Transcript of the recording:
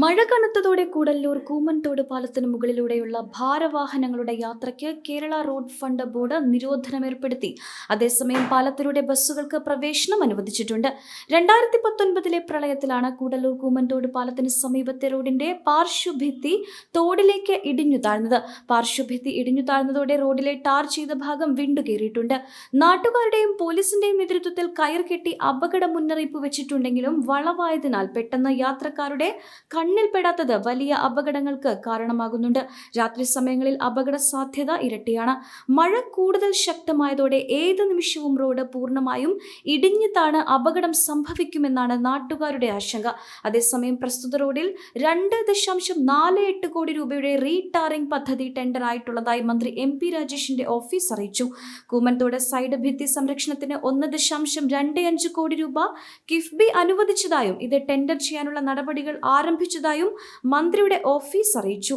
മഴ കനത്തതോടെ കൂടല്ലൂർ കൂമൻതോട് പാലത്തിന് മുകളിലൂടെയുള്ള ഭാരവാഹനങ്ങളുടെ യാത്രയ്ക്ക് കേരള റോഡ് ഫണ്ട് ബോർഡ് നിരോധനം ഏർപ്പെടുത്തി. അതേസമയം പാലത്തിലൂടെ ബസ്സുകൾക്ക് പ്രവേശനം അനുവദിച്ചിട്ടുണ്ട്. രണ്ടായിരത്തി പത്തൊൻപതിലെ പ്രളയത്തിലാണ് കൂടല്ലൂർ കൂമൻതോട് പാലത്തിന് സമീപത്തെ റോഡിന്റെ പാർശ്വഭിത്തി തോടിലേക്ക് ഇടിഞ്ഞു താഴ്ന്നത്. പാർശ്വഭിത്തി ഇടിഞ്ഞു താഴ്ന്നതോടെ റോഡിലെ ടാർ ചെയ്ത ഭാഗം വിണ്ടുകേറിയിട്ടുണ്ട് നാട്ടുകാരുടെയും പോലീസിന്റെയും നേതൃത്വത്തിൽ കയർ കെട്ടി അപകട മുന്നറിയിപ്പ് വെച്ചിട്ടുണ്ടെങ്കിലും വളവായതിനാൽ പെട്ടെന്ന് യാത്രക്കാരുടെ കണ്ണിൽപ്പെടാത്തത് വലിയ അപകടങ്ങൾക്ക് കാരണമാകുന്നുണ്ട്. രാത്രി സമയങ്ങളിൽ അപകട സാധ്യത ഇരട്ടിയാണ്. മഴ കൂടുതൽ ശക്തമായതോടെ ഏത് നിമിഷവും റോഡ് പൂർണമായും ഇടിഞ്ഞു താണ് അപകടം സംഭവിക്കുമെന്നാണ് നാട്ടുകാരുടെ ആശങ്ക. അതേസമയം പ്രസ്തുത റോഡിൽ രണ്ട് ദശാംശം നാല് എട്ട് കോടി രൂപയുടെ റീടാറിംഗ് പദ്ധതി ടെൻഡർ ആയിട്ടുള്ളതായി മന്ത്രി എം പി രാജേഷിന്റെ ഓഫീസ് അറിയിച്ചു. കൂമൻതോട് സൈഡ് ഭിത്തി സംരക്ഷണത്തിന് ഒന്ന് ദശാംശം രണ്ട് അഞ്ച് കോടി രൂപ കിഫ്ബി അനുവദിച്ചതായും ഇത് ടെൻഡർ ചെയ്യാനുള്ള നടപടികൾ ആരംഭിച്ചതായും മന്ത്രിയുടെ ഓഫീസ് അറിയിച്ചു